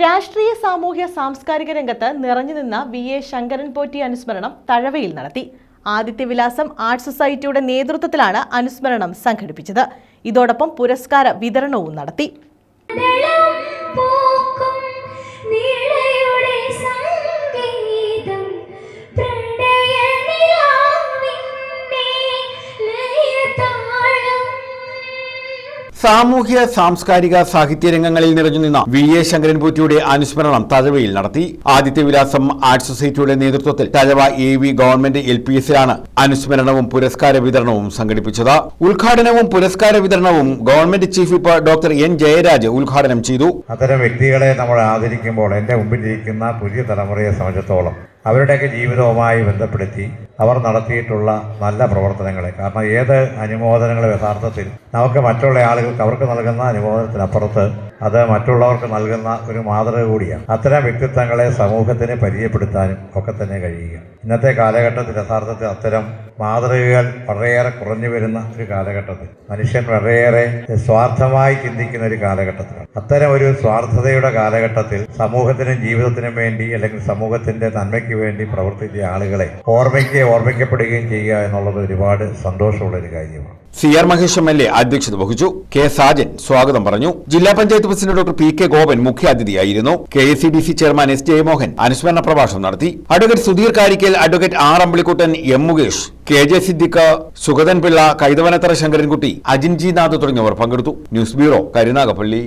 രാഷ്ട്രീയ സാമൂഹ്യ സാംസ്കാരിക രംഗത്ത് നിറഞ്ഞു നിന്ന വി എ ശങ്കരൻ പോറ്റി അനുസ്മരണം തഴവയിൽ നടത്തി. ആദിത്യ വിലാസം ആർട്സ് സൊസൈറ്റിയുടെ നേതൃത്വത്തിലാണ് അനുസ്മരണം സംഘടിപ്പിച്ചത്. ഇതോടൊപ്പം പുരസ്കാര വിതരണവും നടത്തി. സാമൂഹ്യ സാംസ്കാരിക സാഹിത്യ രംഗങ്ങളിൽ നിറഞ്ഞുനിന്ന വി എ ശങ്കരൻപൂറ്റിയുടെ അനുസ്മരണം തഴവയിൽ നടത്തി. ആദിത്യവിലാസം വിലാസം ആർട്ട് സൊസൈറ്റിയുടെ നേതൃത്വത്തിൽ Thazhava A V government L P എസിലാണ് അനുസ്മരണവും പുരസ്കാര വിതരണവും സംഘടിപ്പിച്ചത്. ഉദ്ഘാടനവും പുരസ്കാര വിതരണവും government chief whip doctor N Jayaraj ഉദ്ഘാടനം ചെയ്തു. അത്തരം വ്യക്തികളെ നമ്മൾ ആദരിക്കുമ്പോൾ എന്റെ മുമ്പിലിരിക്കുന്ന പുതിയ തലമുറയെ സംബന്ധിച്ചിടത്തോളം അവരുടെയൊക്കെ ജീവിതവുമായി ബന്ധപ്പെടുത്തി അവർ നടത്തിയിട്ടുള്ള നല്ല പ്രവർത്തനങ്ങളെ. കാരണം ഏത് അനുമോദനങ്ങളും യഥാർത്ഥത്തിൽ നമുക്ക് മറ്റുള്ള ആളുകൾക്ക് അവർക്ക് നൽകുന്ന അനുമോദനത്തിനപ്പുറത്ത് അത് മറ്റുള്ളവർക്ക് നൽകുന്ന ഒരു മാതൃക കൂടിയാണ്. അത്തരം വ്യക്തിത്വങ്ങളെ സമൂഹത്തിന് പരിചയപ്പെടുത്താനും ഒക്കെ തന്നെ കഴിയുക. ഇന്നത്തെ കാലഘട്ടത്തിൽ യഥാർത്ഥത്തിൽ അത്തരം മാതൃകകൾ വളരെയേറെ കുറഞ്ഞു വരുന്ന ഒരു കാലഘട്ടത്തിൽ. മനുഷ്യൻ വളരെയേറെ സ്വാർത്ഥമായി ചിന്തിക്കുന്ന ഒരു കാലഘട്ടത്തിലാണ്. അത്തരം ഒരു സ്വാർത്ഥതയുടെ കാലഘട്ടത്തിൽ സമൂഹത്തിനും ജീവിതത്തിനും വേണ്ടി അല്ലെങ്കിൽ സമൂഹത്തിന്റെ നന്മയ്ക്ക് വേണ്ടി പ്രവർത്തിച്ച ആളുകളെ ഓർമ്മയ്ക്ക് ഓർമ്മിക്കപ്പെടുകയും ചെയ്യുക എന്നുള്ളത് ഒരുപാട് സന്തോഷമുള്ള ഒരു കാര്യമാണ്. C R Mahesh M L A അധ്യക്ഷത വഹിച്ചു. കെ സാജൻ സ്വാഗതം പറഞ്ഞു. ജില്ലാ panchayat president doctor P K Gopan മുഖ്യാതിഥിയായിരുന്നു. K S C D C chairman S Jayamohan അനുസ്മരണ പ്രഭാഷണം നടത്തി. Advocate Sudheer Karickal advocate R Ambilikuttan M Mukesh K J Siddique Sugathan Pillai Kaithavanathara Sankarankutty Ajin G Nath തുടങ്ങിയവർ പങ്കെടുത്തു. News bureau Karunagappally.